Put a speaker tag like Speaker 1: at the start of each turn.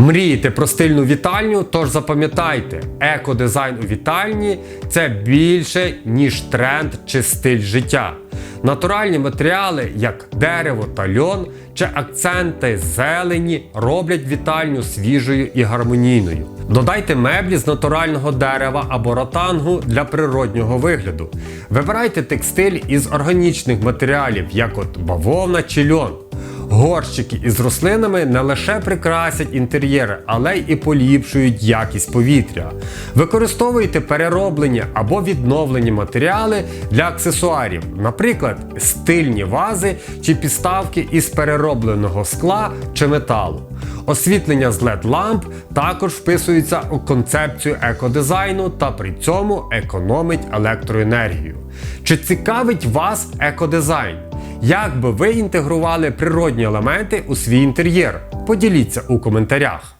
Speaker 1: Мрієте про стильну вітальню, тож запам'ятайте, екодизайн у вітальні це більше, ніж тренд чи стиль життя. Натуральні матеріали, як дерево та льон, чи акценти зелені роблять вітальню свіжою і гармонійною. Додайте меблі з натурального дерева або ротангу для природнього вигляду. Вибирайте текстиль із органічних матеріалів, як от бавовна чи льон. Горщики із рослинами не лише прикрасять інтер'єри, але й і поліпшують якість повітря. Використовуйте перероблені або відновлені матеріали для аксесуарів, наприклад, стильні вази чи підставки із переробленого скла чи металу. Освітлення з LED ламп також вписується у концепцію екодизайну та при цьому економить електроенергію. Чи цікавить вас екодизайн? Як би ви інтегрували природні елементи у свій інтер'єр? Поділіться у коментарях.